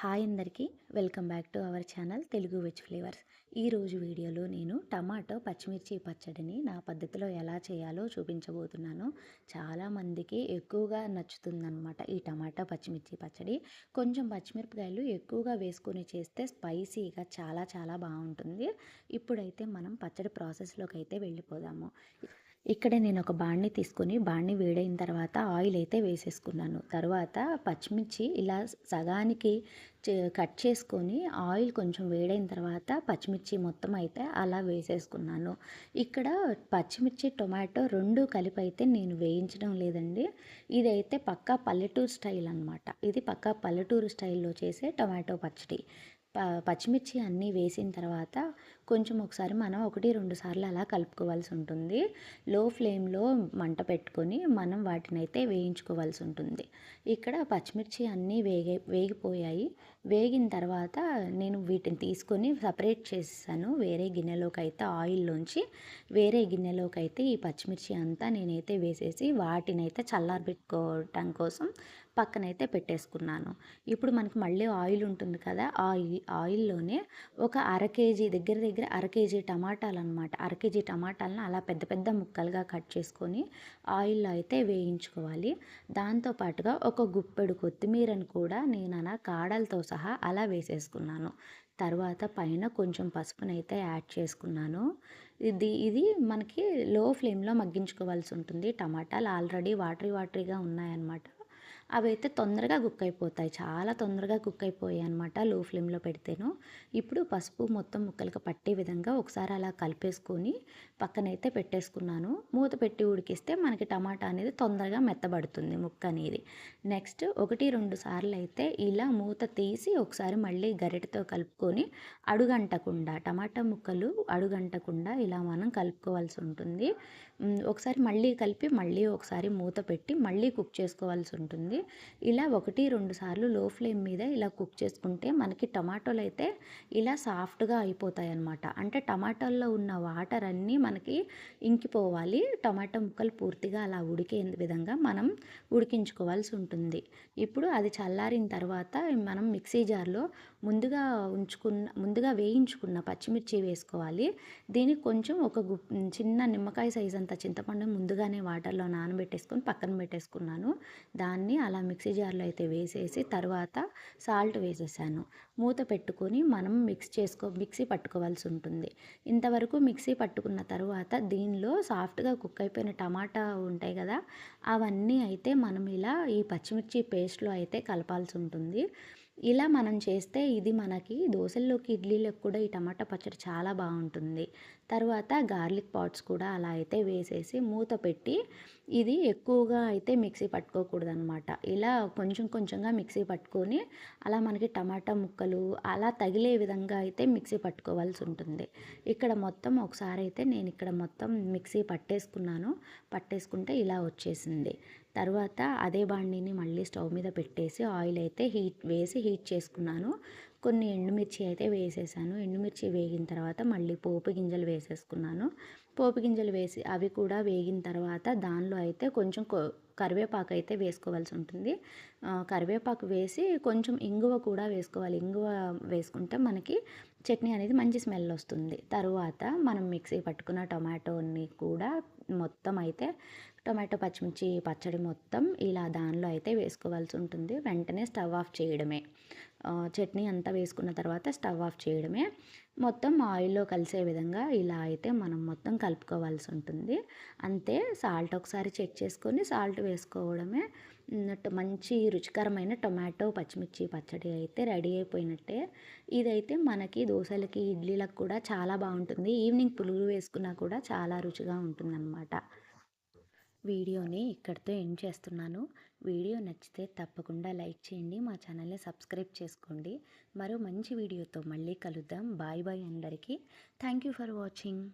Hi అందరికీ welcome back to our channel Telugu veg flavours. ఈరోజు వీడియోలో నేను టమాటో పచ్చిమిర్చి పచ్చడిని నా పద్ధతిలో ఎలా చేయాలో చూపించబోతున్నాను. చాలామందికి ఎక్కువగా నచ్చుతుందన్నమాట ఈ టమాటో పచ్చిమిర్చి పచ్చడి. కొంచెం పచ్చిమిరపకాయలు ఎక్కువగా వేసుకొని చేస్తే స్పైసీగా చాలా చాలా బాగుంటుంది. ఇప్పుడైతే మనం పచ్చడి ప్రాసెస్లోకి అయితే వెళ్ళిపోదాము. ఇక్కడ నేను ఒక బాణ్ణి తీసుకొని బాణ్ణి వేడైన తర్వాత ఆయిల్ అయితే వేసేసుకున్నాను. తర్వాత పచ్చిమిర్చి ఇలా సగానికి కట్ చేసుకొని ఆయిల్ కొంచెం వేడైన తర్వాత పచ్చిమిర్చి మొత్తం అయితే అలా వేసేసుకున్నాను. ఇక్కడ పచ్చిమిర్చి టొమాటో రెండు కలిపి అయితే నేను వేయించడం లేదండి. ఇదైతే పక్కా పల్లెటూరు స్టైల్ అనమాట ఇది పక్కా పల్లెటూరు స్టైల్లో చేసే టొమాటో పచ్చడి. పచ్చిమిర్చి అన్నీ వేసిన తర్వాత కొంచెం ఒకసారి మనం ఒకటి రెండు సార్లు అలా కలుపుకోవాల్సి ఉంటుంది. లో ఫ్లేమ్లో మంట పెట్టుకొని మనం వాటిని అయితే వేయించుకోవాల్సి ఉంటుంది. ఇక్కడ పచ్చిమిర్చి అన్నీ వేగే వేగిపోయాయి. వేగిన తర్వాత నేను వీటిని తీసుకొని సపరేట్ చేసాను వేరే గిన్నెలోకి అయితే ఆయిల్లోంచి వేరే గిన్నెలోకి అయితే ఈ పచ్చిమిర్చి అంతా నేనైతే వేసేసి వాటిని అయితే చల్లారబెట్టుకోవటం కోసం పక్కనైతే పెట్టేసుకున్నాను. ఇప్పుడు మనకి మళ్ళీ ఆయిల్ ఉంటుంది కదా ఆయిల్ ఆయిల్లోనే ఒక అర కేజీ దగ్గర దగ్గర అర కేజీ టమాటాలు అనమాట అర కేజీ టమాటాలను అలా పెద్ద పెద్ద ముక్కలుగా కట్ చేసుకొని ఆయిల్లో అయితే వేయించుకోవాలి. దాంతోపాటుగా ఒక గుప్పెడు కొత్తిమీరని కూడా నేను అలా కాడలతో సహా అలా వేసేసుకున్నాను. తర్వాత పైన కొంచెం పసుపునైతే యాడ్ చేసుకున్నాను. ఇది ఇది మనకి లో ఫ్లేమ్లో మగ్గించుకోవాల్సి ఉంటుంది. టమాటాలు ఆల్రెడీ వాటరీ వాటరీగా ఉన్నాయన్నమాట. అవి అయితే తొందరగా కుక్ అయిపోతాయి చాలా తొందరగా కుక్ అయిపోయాయి అనమాట లో ఫ్లేమ్లో పెడితేను. ఇప్పుడు పసుపు మొత్తం ముక్కలకు పట్టే విధంగా ఒకసారి అలా కలిపేసుకొని పక్కనైతే పెట్టేసుకున్నాను. మూత పెట్టి ఉడికిస్తే మనకి టమాటా అనేది తొందరగా మెత్తబడుతుంది ముక్క అనేది. నెక్స్ట్ ఒకటి రెండు సార్లు అయితే ఇలా మూత తీసి ఒకసారి మళ్ళీ గరిటతో కలుపుకొని అడుగంటకుండా టమాటా ముక్కలు అడుగంటకుండా ఇలా మనం కలుపుకోవాల్సి ఉంటుంది. ఒకసారి మళ్ళీ కలిపి మళ్ళీ ఒకసారి మూత పెట్టి మళ్ళీ కుక్ చేసుకోవాల్సి ఉంటుంది. ఇలా ఒకటి రెండు సార్లు లో ఫ్లేమ్ మీద ఇలా కుక్ చేసుకుంటే మనకి టమాటోలు అయితే ఇలా సాఫ్ట్గా అయిపోతాయి అన్నమాట అంటే టమాటాల్లో ఉన్న వాటర్ అన్నీ మనకి ఇంకిపోవాలి. టమాటో ముక్కలు పూర్తిగా అలా ఉడికే విధంగా మనం ఉడికించుకోవాల్సి ఉంటుంది. ఇప్పుడు అది చల్లారిన తర్వాత మనం మిక్సీ జార్లో ముందుగా ఉంచుకున్న ముందుగా వేయించుకున్న పచ్చిమిర్చి వేసుకోవాలి. దీనికి కొంచెం ఒక చిన్న నిమ్మకాయ సైజ్ అంత చింతపండు ముందుగానే వాటర్లో నానబెట్టేసుకొని పక్కన పెట్టేసుకున్నాను. దాన్ని అలా మిక్సీ జార్లో అయితే వేసేసి తర్వాత సాల్ట్ వేసేసాను. మూత పెట్టుకొని మనం మిక్స్ చేసుకో మిక్సీ పట్టుకోవాల్సి ఉంటుంది. ఇంతవరకు మిక్సీ పట్టుకున్న తర్వాత దీనిలో సాఫ్ట్గా కుక్ అయిపోయిన టమాటా ఉంటాయి కదా అవన్నీ అయితే మనం ఇలా ఈ పచ్చిమిర్చి పేస్ట్లో అయితే కలపాల్సి ఉంటుంది. ఇలా మనం చేస్తే ఇది మనకి దోశల్లోకి ఇడ్లీలకు కూడా ఈ టమాటా పచ్చడి చాలా బాగుంటుంది. తర్వాత గార్లిక్ పాట్స్ కూడా అలా అయితే వేసేసి మూత పెట్టి ఇది ఎక్కువగా అయితే మిక్సీ పట్టుకోకూడదు అనమాట ఇలా కొంచెం కొంచెంగా మిక్సీ పట్టుకొని అలా మనకి టమాటా ముక్కలు అలా తగిలే విధంగా అయితే మిక్సీ పట్టుకోవాల్సి ఉంటుంది. ఇక్కడ మొత్తం ఒకసారి అయితే నేను ఇక్కడ మొత్తం మిక్సీ పట్టేసుకున్నాను. పట్టేసుకుంటే ఇలా వచ్చేసింది. తర్వాత అదే బాండిని మళ్ళీ స్టవ్ మీద పెట్టేసి ఆయిల్ అయితే హీట్ వేసి హీట్ చేసుకున్నాను. కొన్ని ఎండుమిర్చి అయితే వేసేసాను. ఎండుమిర్చి వేగిన తర్వాత మళ్ళీ పోపు గింజలు వేసేసుకున్నాను. పోపు గింజలు వేసి అవి కూడా వేగిన తర్వాత దానిలో అయితే కొంచెం కరివేపాకు అయితే వేసుకోవాల్సి ఉంటుంది. కరివేపాకు వేసి కొంచెం ఇంగువ కూడా వేసుకోవాలి. ఇంగువ వేసుకుంటే మనకి చట్నీ అనేది మంచి స్మెల్ వస్తుంది. తరువాత మనం మిక్సీ పట్టుకున్న టొమాటోని కూడా మొత్తం అయితే టొమాటో పచ్చిమిర్చి పచ్చడి మొత్తం ఇలా దానిలో అయితే వేసుకోవాల్సి ఉంటుంది. వెంటనే స్టవ్ ఆఫ్ చేయడమే. చట్నీ అంతా వేసుకున్న తర్వాత స్టవ్ ఆఫ్ చేయడమే. మొత్తం ఆయిల్లో కలిసే విధంగా ఇలా అయితే మనం మొత్తం కలుపుకోవాల్సి ఉంటుంది. అంతే సాల్ట్ ఒకసారి చెక్ చేసుకొని సాల్ట్ వేసుకోవడమే. మంచి రుచికరమైన టొమాటో పచ్చిమిర్చి పచ్చడి అయితే రెడీ అయిపోయినట్టే. ఇదైతే మనకి దోశలకి ఇడ్లీలకు కూడా చాలా బాగుంటుంది. ఈవినింగ్ పులుగు వేసుకున్నా కూడా చాలా రుచిగా ఉంటుందన్నమాట. వీడియోని ఇక్కడితో ఎండ్ చేస్తున్నాను. వీడియో నచ్చితే తప్పకుండా లైక్ చేయండి మా ఛానల్ని సబ్స్క్రైబ్ చేసుకోండి. మరో మంచి వీడియోతో మళ్ళీ కలుద్దాం. బాయ్ బాయ్ అందరికీ. Thank you for watching.